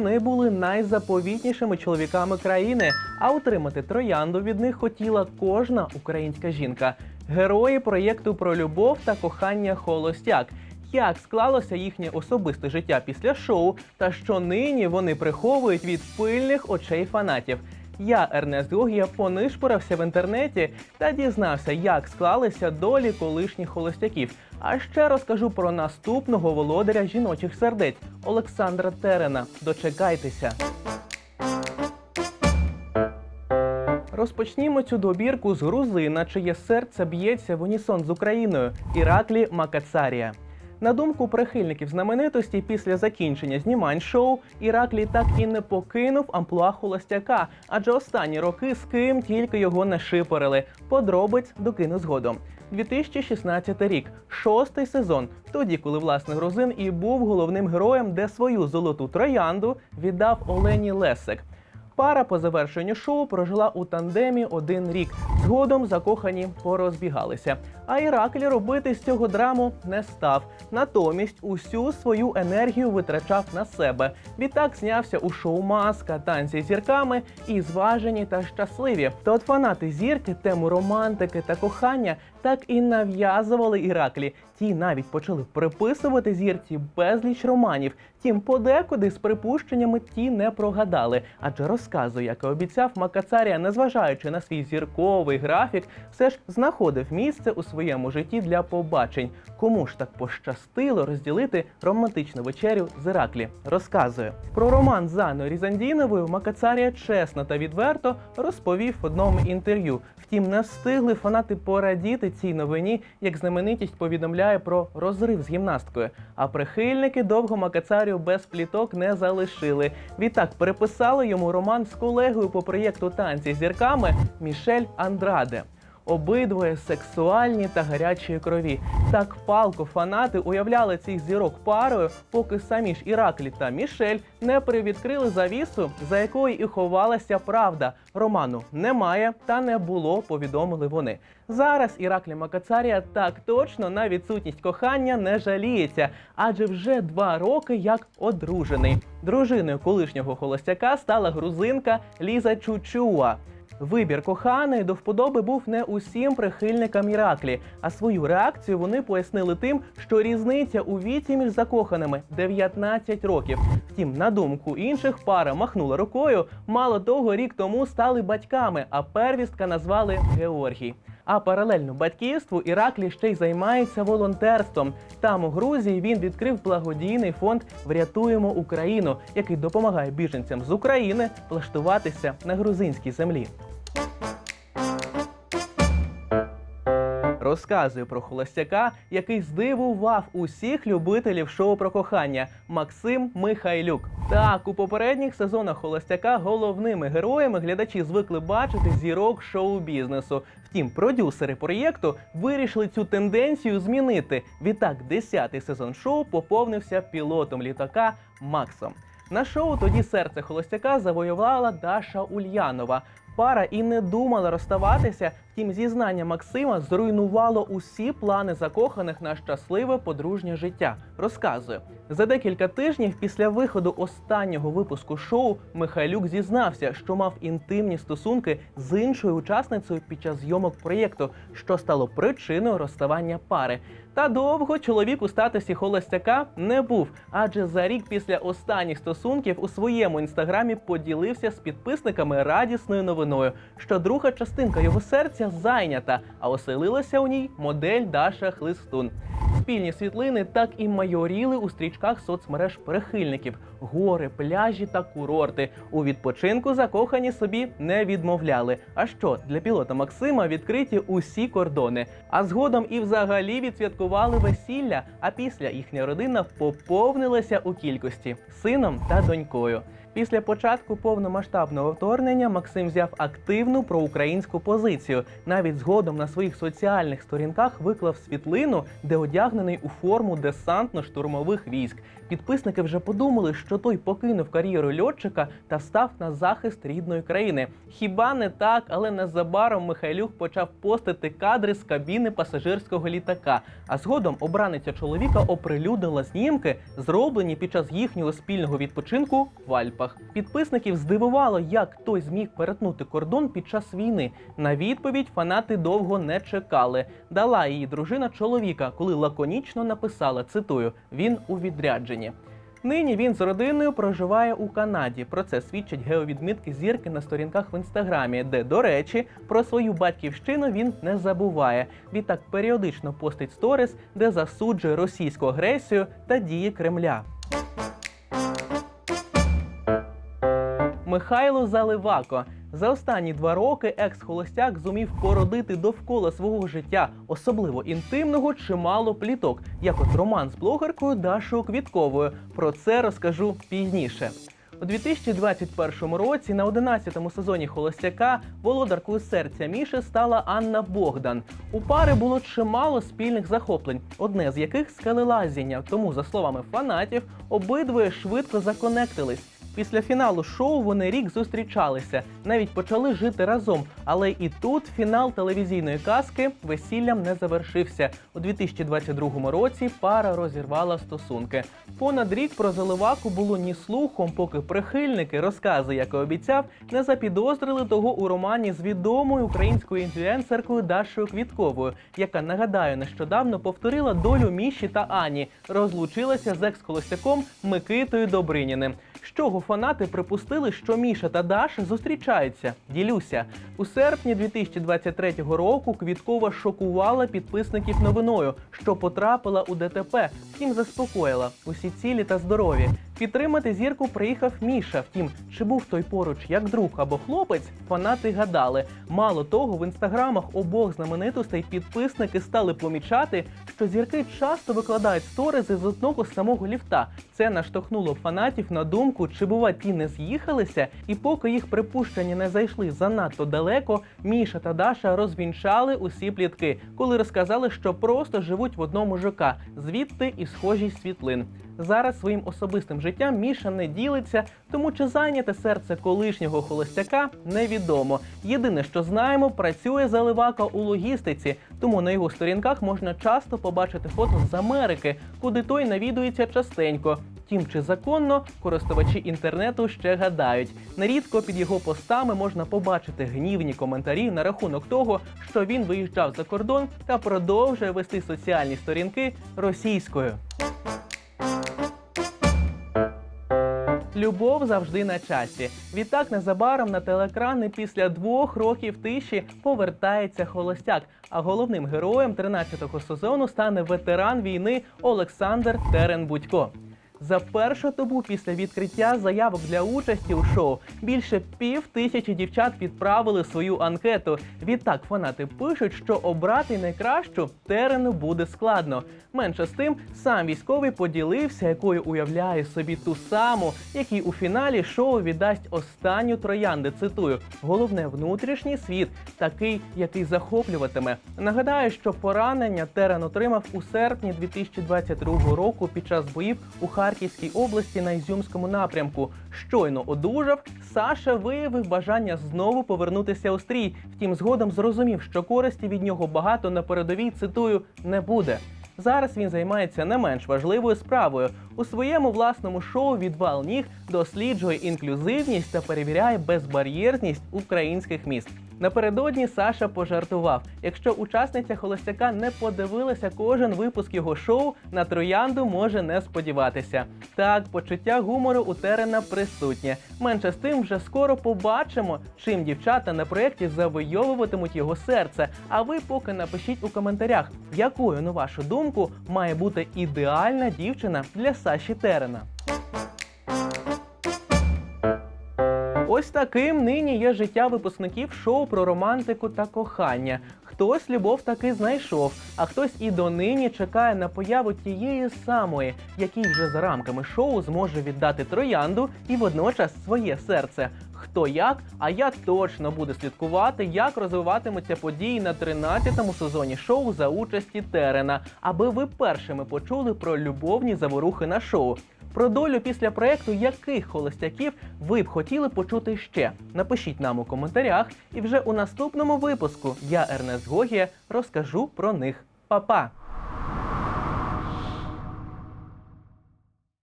вони були найзаповітнішими чоловіками країни, а отримати троянду від них хотіла кожна українська жінка. Герої проєкту про любов та кохання Холостяк. Як склалося їхнє особисте життя після шоу, та що нині вони приховують від пильних очей фанатів. Я, Ернест Гогія, понишпорався в інтернеті та дізнався, як склалися долі колишніх холостяків. А ще розкажу про наступного володаря жіночих сердець Олександра Терена. Дочекайтеся. Розпочнімо цю добірку з грузина, чиє серце б'ється в унісон з Україною Іраклі Макацарія. На думку прихильників знаменитості, після закінчення знімань шоу Іраклій так і не покинув амплуа холостяка, адже останні роки з ким тільки його не шипорили. Подробиць докину згодом. 2016 рік, шостий сезон. Тоді, коли власне грузин і був головним героєм, де свою золоту троянду віддав Олені Лесик. Пара по завершенню шоу прожила у тандемі один рік. Згодом закохані порозбігалися. А Іраклі робити з цього драму не став. Натомість усю свою енергію витрачав на себе. Відтак знявся у шоу Маска, танці зірками і зважені та щасливі. То от фанати зірки тему романтики та кохання так і нав'язували Іраклі. Ті навіть почали приписувати зірці безліч романів. Тім подекуди з припущеннями ті не прогадали, адже розказу, як і обіцяв Макацарія, незважаючи на свій зірковий графік, все ж знаходив місце у своєму житті для побачень. Кому ж так пощастило розділити романтичну вечерю з Іраклі? Розказує про роман з Анною Різандіновою. Макацарія чесно та відверто розповів в одному інтерв'ю. Втім, не встигли фанати порадіти цій новині, як знаменитість повідомляє про розрив з гімнасткою. А прихильники довго Макацарію без пліток не залишили. Відтак переписали йому роман з колегою по проєкту танці зірками Мішель Андраде. Обидвоє сексуальні та гарячої крові. Так палко фанати уявляли цих зірок парою, поки самі ж Іраклі та Мішель не привідкрили завісу, за якою і ховалася правда. Роману немає та не було, повідомили вони. Зараз Іраклі Макацарія так точно на відсутність кохання не жаліється, адже вже два роки як одружений. Дружиною колишнього холостяка стала грузинка Ліза Чучуа. Вибір коханої до вподоби був не усім прихильникам Іраклі, а свою реакцію вони пояснили тим, що різниця у віці між закоханими 19 років. Втім, на думку інших, пара махнула рукою. Мало того, рік тому стали батьками, а первістка назвали Георгій. А паралельно батьківству Іраклі ще й займається волонтерством. Там у Грузії він відкрив благодійний фонд Врятуємо Україну, який допомагає біженцям з України влаштуватися на грузинській землі. Розказує про холостяка, який здивував усіх любителів шоу про кохання Максим Михайлюк. Так, у попередніх сезонах холостяка головними героями глядачі звикли бачити зірок шоу-бізнесу. Втім, продюсери проєкту вирішили цю тенденцію змінити. Відтак, 10-й сезон шоу поповнився пілотом літака Максом. На шоу тоді серце холостяка завоювала Даша Ульянова. Пара і не думала розставатися. Втім, зізнання Максима зруйнувало усі плани закоханих на щасливе подружнє життя. Розказує за декілька тижнів після виходу останнього випуску шоу Михайлюк зізнався, що мав інтимні стосунки з іншою учасницею під час зйомок проєкту, що стало причиною розставання пари. Та довго чоловік у статусі холостяка не був, адже за рік після останніх стосунків у своєму інстаграмі поділився з підписниками радісною новиною, що друга частинка його серця зайнята, а оселилася у ній модель Даша Хлистун. Спільні світлини так і майоріли у стрічках соцмереж прихильників: гори, пляжі та курорти. У відпочинку закохані собі не відмовляли. А що для пілота Максима відкриті усі кордони. А згодом і взагалі відсвяткували весілля. А після їхня родина поповнилася у кількості сином та донькою. Після початку повномасштабного вторгнення Максим взяв активну проукраїнську позицію. Навіть згодом на своїх соціальних сторінках виклав світлину, де одягнений у форму десантно-штурмових військ. Підписники вже подумали, що той покинув кар'єру льотчика та став на захист рідної країни. Хіба не так, але незабаром Михайлюк почав постити кадри з кабіни пасажирського літака. А згодом обраниця чоловіка оприлюднила знімки, зроблені під час їхнього спільного відпочинку в Альпах. Підписників здивувало, як той зміг перетнути кордон під час війни. На відповідь фанати довго не чекали. Дала її дружина чоловіка, коли лаконічно написала: цитую: він у відрядженні. Нині він з родиною проживає у Канаді. Про це свідчать геовідмітки зірки на сторінках в інстаграмі, де, до речі, про свою батьківщину він не забуває. Відтак періодично постить сторіс, де засуджує російську агресію та дії Кремля. Михайло Заливако. За останні два роки екс-холостяк зумів породити довкола свого життя, особливо інтимного, чимало пліток, як от роман з блогеркою Дашою Квітковою. Про це розкажу пізніше. У 2021 році на 11-му сезоні Холостяка володаркою серця Міші стала Анна Богдан. У пари було чимало спільних захоплень, одне з яких скелелазіння. Тому, за словами фанатів, обидвоє швидко законектились. Після фіналу шоу вони рік зустрічалися, навіть почали жити разом. Але і тут фінал телевізійної казки весіллям не завершився. У 2022 році пара розірвала стосунки. Понад рік про заливаку було ні слухом, поки прихильники розкази, як і обіцяв, не запідозрили того у романі з відомою українською інфлюенсеркою Дашою Квітковою, яка нагадаю нещодавно повторила долю Міші та Ані, розлучилася з екс-холостяком Микитою Добриніним. З фанати припустили, що Міша та Даша зустрічаються? Ділюся у серпні 2023 року. Квіткова шокувала підписників новиною, що потрапила у ДТП. Втім, заспокоїла усі цілі та здорові. Підтримати зірку приїхав Міша. Втім, чи був той поруч як друг або хлопець, фанати гадали. Мало того, в інстаграмах обох знаменитостей підписники стали помічати, що зірки часто викладають сторизи з одного самого ліфта. Це наштовхнуло фанатів на думку, чи бува ті не з'їхалися, і поки їх припущення не зайшли занадто далеко, Міша та Даша розвінчали усі плітки, коли розказали, що просто живуть в одному ЖК, звідти і схожість світлин. Зараз своїм особистим життям Міша не ділиться, тому чи зайняте серце колишнього холостяка невідомо. Єдине, що знаємо, працює заливака у логістиці, тому на його сторінках можна часто побачити фото з Америки, куди той навідується частенько. Втім, чи законно користувачі інтернету ще гадають. Нерідко під його постами можна побачити гнівні коментарі на рахунок того, що він виїжджав за кордон та продовжує вести соціальні сторінки російською. Любов завжди на часі. Відтак незабаром на телеекрани після двох років тиші повертається холостяк. А головним героєм 13-го сезону стане ветеран війни Олександр Терен-Будько. За першу добу після відкриття заявок для участі у шоу більше пів тисячі дівчат відправили свою анкету. Відтак фанати пишуть, що обрати найкращу терену буде складно. Менше з тим, сам військовий поділився, якою уявляє собі ту саму, який у фіналі шоу віддасть останню троянди. Цитую: головне внутрішній світ, такий, який захоплюватиме. Нагадаю, що поранення Терен отримав у серпні 2022 року під час боїв у Харківській області на Ізюмському напрямку. Щойно одужав, Саша виявив бажання знову повернутися у стрій. Втім, згодом зрозумів, що користі від нього багато на передовій цитую не буде. Зараз він займається не менш важливою справою. У своєму власному шоу Відвал ніг досліджує інклюзивність та перевіряє безбар'єрність українських міст. Напередодні Саша пожартував: якщо учасниця холостяка не подивилася кожен випуск його шоу, на троянду може не сподіватися. Так, почуття гумору у Терена присутнє. Менше з тим, вже скоро побачимо, чим дівчата на проєкті завойовуватимуть його серце. А ви поки напишіть у коментарях, якою, на вашу думку, має бути ідеальна дівчина для Саші Терена. Ось таким нині є життя випускників шоу про романтику та кохання. Хтось любов таки знайшов, а хтось і донині чекає на появу тієї самої, який вже за рамками шоу зможе віддати троянду і водночас своє серце. Хто як, а я точно буду слідкувати, як розвиватимуться події на 13-му сезоні шоу за участі Терена, аби ви першими почули про любовні заворухи на шоу. Про долю після проекту яких холостяків ви б хотіли почути ще? Напишіть нам у коментарях, і вже у наступному випуску я, Ернест Гогія, розкажу про них. Па-па!